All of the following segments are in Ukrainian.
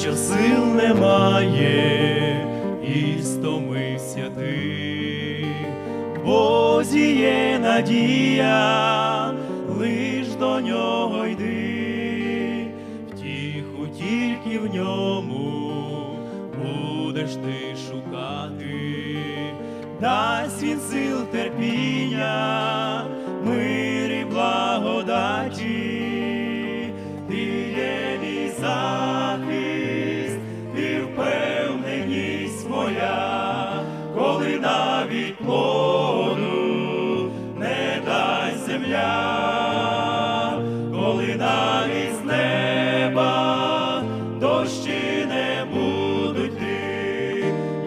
що сил немає, і стомився ти, В Бозі є надія, лиш до нього йди, втіху тільки в ньому будеш ти шукати, дасть він сил терпіння, мир і благодаті, коли навіть не дасть земля, коли навіть з неба дощі не будуть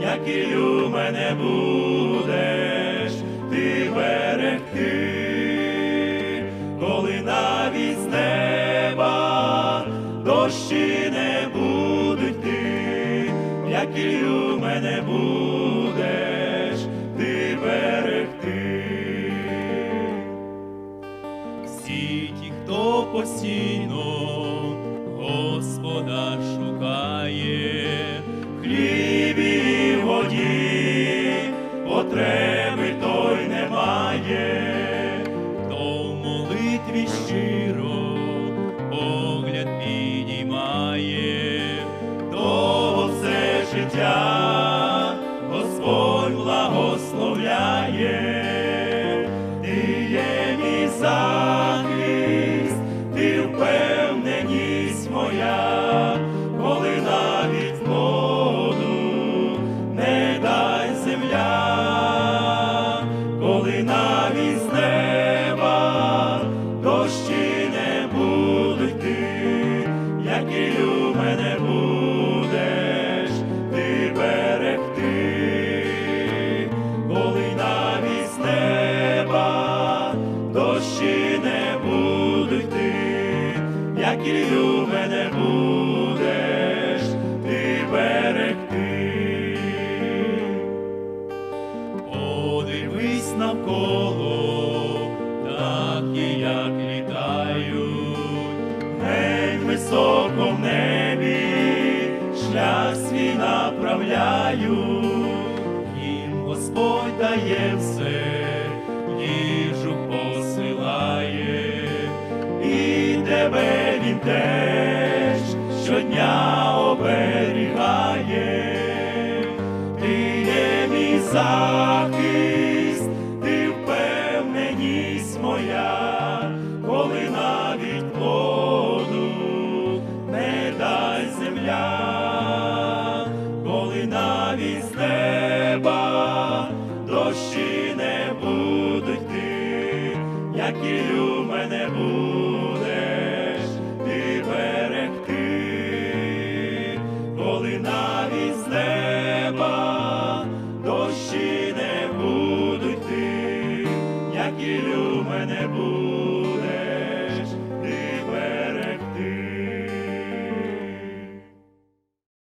як і люме мене будеш постійно Господа шукає, в хлібі і воді, потреби той немає, хто в молитві щиро погляд підіймає, того все життя Господь благословляє, земля, Господь дає все, їжу посилає, і тебе він теж щодня оберігає. Ти є мій захист,